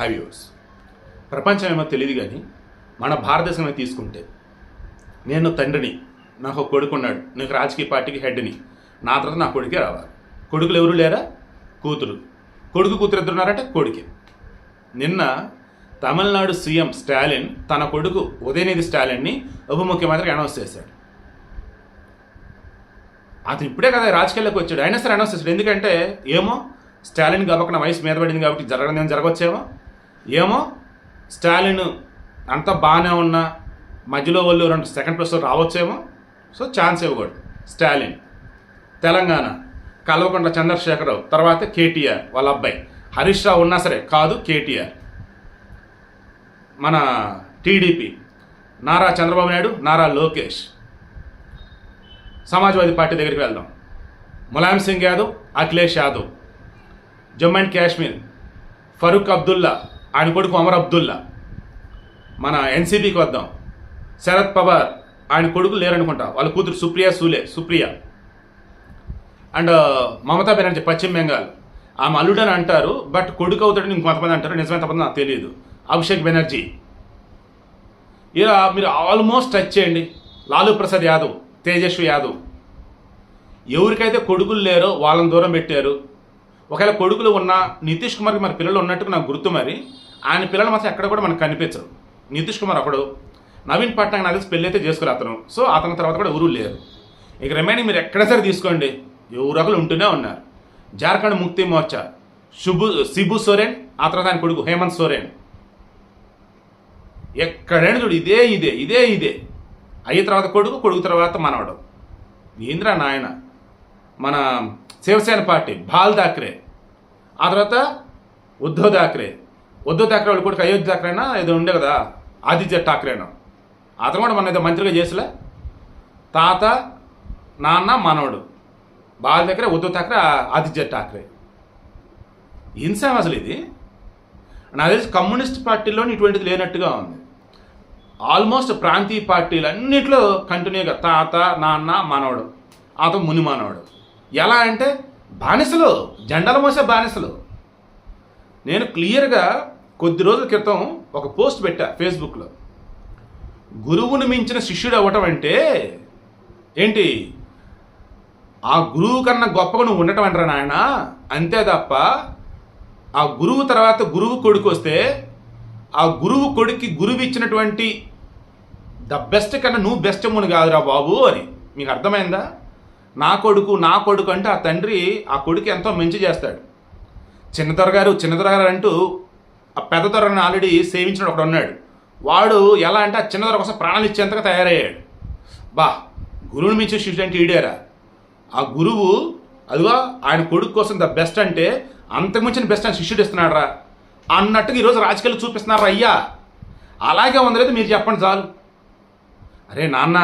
హ్యావ్యూస్ ప్రపంచం ఏమో తెలియదు కానీ మన భారతదేశమే తీసుకుంటే నేను తండ్రిని నాకు కొడుకున్నాడు నీకు రాజకీయ పార్టీకి హెడ్ని నా తర్వాత నా కొడుకే రావాలి. కొడుకులు ఎవరు లేరా? కూతురు. కొడుకు కూతురు ఇద్దరు ఉన్నారంటే కొడుకే. నిన్న తమిళనాడు సీఎం స్టాలిన్ తన కొడుకు ఉదయనిధి స్టాలిన్ని ఉప ముఖ్యమంత్రికి అనౌన్స్ చేశాడు. అతను ఇప్పుడే కదా రాజకీయాల్లోకి వచ్చాడు. అయినా సరే అనౌన్స్ చేశాడు. ఎందుకంటే ఏమో స్టాలిన్ గబకన వయసు మీద పడింది కాబట్టి జరగడం జరగవచ్చేమో ఏమో? స్టాలిన్ అంతా బాగానే ఉన్నా మధ్యలో వాళ్ళు రెండు సెకండ్ ప్లేస్లో రావచ్చేమో? సో ఛాన్స్ ఇవ్వకూడదు స్టాలిన్. తెలంగాణ కల్వకుంట్ల చంద్రశేఖరరావు తర్వాత కేటీఆర్ వాళ్ళ అబ్బాయి. హరీష్ రావు ఉన్నా సరే కాదు కేటీఆర్. మన టీడీపీ నారా చంద్రబాబు నాయుడు నారా లోకేష్. సమాజ్వాదీ పార్టీ దగ్గరికి వెళ్దాం. ములాయం సింగ్ యాదవ్ అఖిలేష్ యాదవ్. జమ్మూ అండ్ కాశ్మీర్ ఫరూక్ అబ్దుల్లా ఆయన కొడుకు అమర్ అబ్దుల్లా. మన ఎన్సీపీకి వద్దాం. శరద్ పవార్ ఆయన కొడుకు లేరనుకుంటా. వాళ్ళ కూతురు సుప్రియ సూలే సుప్రియ. అండ్ మమతా బెనర్జీ పశ్చిమ బెంగాల్. ఆమె అల్లుడని అంటారు బట్ కొడుకు అవుతాడని ఇంకొంతమంది అంటారు నిజమైన తప్పదు నాకు తెలియదు. అభిషేక్ బెనర్జీ. ఇలా మీరు ఆల్మోస్ట్ టచ్ చేయండి. లాలూ ప్రసాద్ యాదవ్ తేజస్వి యాదవ్. ఎవరికైతే కొడుకులు లేరో వాళ్ళని దూరం పెట్టారు. ఒకవేళ కొడుకులు ఉన్నా నితీష్ కుమార్కి మరి పిల్లలు ఉన్నట్టుగా నాకు గుర్తు మరి. ఆయన పిల్లలు మాత్రం ఎక్కడ కూడా మనకు కనిపించరు. నితీష్ కుమార్ ఒకడు నవీన్ పట్నాయక్ నాకు పెళ్ళి అయితే చేసుకోరు అతను. సో అతని తర్వాత కూడా ఎవరు లేరు. ఇక రిమైనింగ్ మీరు ఎక్కడ సరే తీసుకోండి. ఎవరొకరు ఉంటూనే ఉన్నారు. జార్ఖండ్ ముక్తి మోర్చా. శుభు సిబు సోరెన్ ఆ తర్వాత ఆయన కొడుకు హేమంత్ సోరెన్. ఎక్కడైనా చూడు ఇదే ఇదే ఇదే ఇదే. అయిన తర్వాత కొడుకు కొడుకు తర్వాత మనవడు. ఏంద్రా నాయన? మన శివసేన పార్టీ బాల్ థాక్రే. ఆ తర్వాత ఉద్ధవ్ థాక్రే. ఉద్దవ్ ఠాక్రే వాళ్ళు కొడుకు అయోధ్య ఠాక్రేనా ఏదో ఉండే కదా ఆదిత్య ఠాక్రేనా అతను కూడా మన ఏదో మంత్రిగా చేసలే. తాత నాన్న మనవడు. బాల దగ్గర ఉద్దవ్ ఠాక్రే ఆదిత్య ఠాక్రే. ఇన్సాం అసలు ఇది? నాకు తెలిసి కమ్యూనిస్ట్ పార్టీలోని ఇటువంటిది లేనట్టుగా ఉంది. ఆల్మోస్ట్ ప్రాంతీయ పార్టీలు అన్నింటిలో కంటిన్యూగా తాత నాన్న మానవుడు. అతను ముని మానవుడు ఎలా అంటే బానిసలు జెండలు మోసే బానిసలు. నేను క్లియర్గా కొద్ది రోజుల క్రితం ఒక పోస్ట్ పెట్టా ఫేస్బుక్లో. గురువుని మించిన శిష్యుడు అవ్వటం అంటే ఏంటి? ఆ గురువు కన్నా గొప్పగా నువ్వు ఉండటం అంటారా నాయన? అంతే తప్ప ఆ గురువు తర్వాత గురువు కొడుకు వస్తే ఆ గురువు కొడుక్కి గురువు ఇచ్చినటువంటి ద బెస్ట్ కన్నా నువ్వు బెస్ట్ ముని కాదురా బాబు అని. మీకు అర్థమైందా? నా కొడుకు నా కొడుకు అంటే ఆ తండ్రి ఆ కొడుకు ఎంతో మంచి చేస్తాడు. చిన్నదొర గారు చిన్నదొర గారు అంటూ ఆ పెద్ద దొరని ఆల్రెడీ సేవించిన ఒకడు ఉన్నాడు. వాడు ఎలా అంటే ఆ చిన్నదొర కోసం ప్రాణాలు ఇచ్చేంతగా తయారయ్యాడు. బా గురువుని మించి శిష్యుడు అంటే ఈడేరా? ఆ గురువు అదిగో ఆయన కొడుకు కోసం ద బెస్ట్ అంటే అంతకుమించిన బెస్ట్ అని శిష్యుడు ఇస్తున్నాడు రా అన్నట్టుగా ఈరోజు రాజకీయాలు చూపిస్తున్నారు అయ్యా? అలాగే ఉందలేదు మీరు చెప్పండి చాలు. అరే నాన్న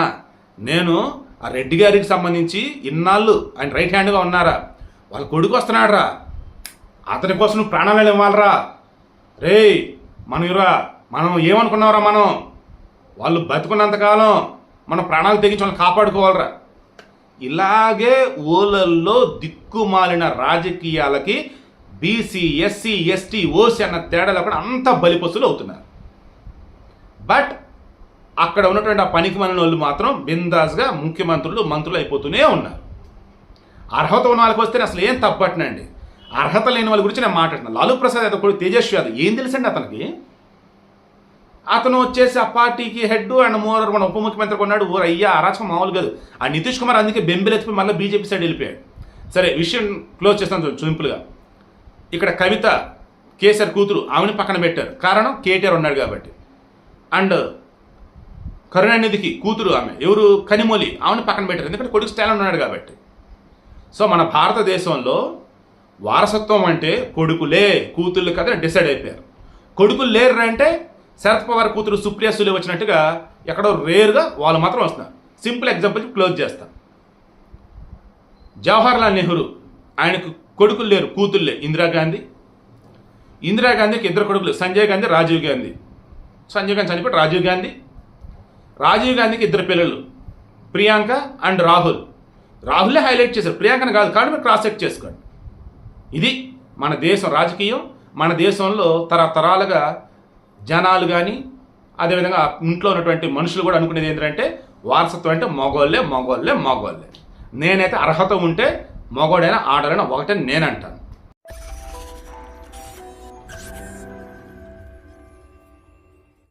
నేను ఆ రెడ్డి గారికి సంబంధించి ఇన్నాళ్ళు ఆయన రైట్ హ్యాండ్గా ఉన్నారా? వాళ్ళ కొడుకు వస్తున్నాడు రా అతని కోసం నువ్వు ప్రాణాలు ఇవ్వాలరా. రే మనం ఇరా మనం ఏమనుకున్నావురా మనం? వాళ్ళు బతుకున్నంతకాలం మన ప్రాణాలు తెగించి వాళ్ళని కాపాడుకోవాలరా. ఇలాగే ఊళ్ళల్లో దిక్కుమాలిన రాజకీయాలకి బీసీ ఎస్సీ ఎస్టీ ఓసీ అన్న తేడాలో కూడా అంత బలిపసులు అవుతున్నారు. బట్ అక్కడ ఉన్నటువంటి ఆ పనికి మన వాళ్ళు మాత్రం బిందాస్గా ముఖ్యమంత్రులు మంత్రులు అయిపోతూనే ఉన్నారు. అర్హత ఉన్న వాళ్ళకి వస్తే అసలు ఏం తప్పట్నండి? అర్హత లేని వాళ్ళ గురించి నేను మాట్లాడుతున్నాను లాలూ ప్రసాద్ అతను కూడా తేజస్వి యాదవ్ ఏం తెలుసండి అతనికి? అతను వచ్చేసి ఆ పార్టీకి హెడ్ అండ్ మోర్ మన ఉప ముఖ్యమంత్రి కొన్నాడు. ఓ అయ్యా అరాచకం మామూలు కాదు. ఆ నితీష్ కుమార్ అందుకే బెంబెలెత్తిపోయి మళ్ళీ బీజేపీ సైడ్ వెళ్ళిపోయాడు. సరే విషయం క్లోజ్ చేస్తాను సింపుల్గా. ఇక్కడ కవిత కేసీఆర్ కూతురు ఆమెను పక్కన పెట్టారు. కారణం కేటీఆర్ ఉన్నాడు కాబట్టి. అండ్ కరుణానిధికి కూతురు ఆమె. ఎవరు? కనిమొలి ఆమెను పక్కన పెట్టారు. ఎందుకంటే కొడుకు స్టాలిన్ ఉన్నాడు కాబట్టి. సో మన భారతదేశంలో వారసత్వం అంటే కొడుకులే కూతుళ్ళు కదా డిసైడ్ అయిపోయారు. కొడుకులు లేరు అంటే శరత్ పవార్ కూతురు సుప్రియ సులే వచ్చినట్టుగా ఎక్కడో రేర్గా వాళ్ళు మాత్రం వస్తున్నారు. సింపుల్ ఎగ్జాంపుల్ క్లోజ్ చేస్తాం. జవహర్లాల్ నెహ్రూ ఆయనకు కొడుకులు లేరు కూతుళ్ళే ఇందిరాగాంధీ ఇందిరాగాంధీకి ఇద్దరు కొడుకులు సంజయ్ గాంధీ రాజీవ్ గాంధీ. సంజయ్ గాంధీ చనిపోయి రాజీవ్ గాంధీ. రాజీవ్ గాంధీకి ఇద్దరు పిల్లలు ప్రియాంక అండ్ రాహుల్. రాహులే హైలైట్ చేశారు. ప్రియాంకను కాదు కాబట్టి మీరు క్రాస్ చెక్ చేసుకోండి. ఇది మన దేశం రాజకీయం. మన దేశంలో తరతరాలుగా జనాలు కానీ అదేవిధంగా ఇంట్లో ఉన్నటువంటి మనుషులు కూడా అనుకునేది ఏంటంటే వారసత్వం అంటే మగోళ్ళే మగోళ్ళే మగోళ్ళే. నేనైతే అర్హత ఉంటే మగోడైనా ఆడాలైనా ఒకటే నేనంటాను.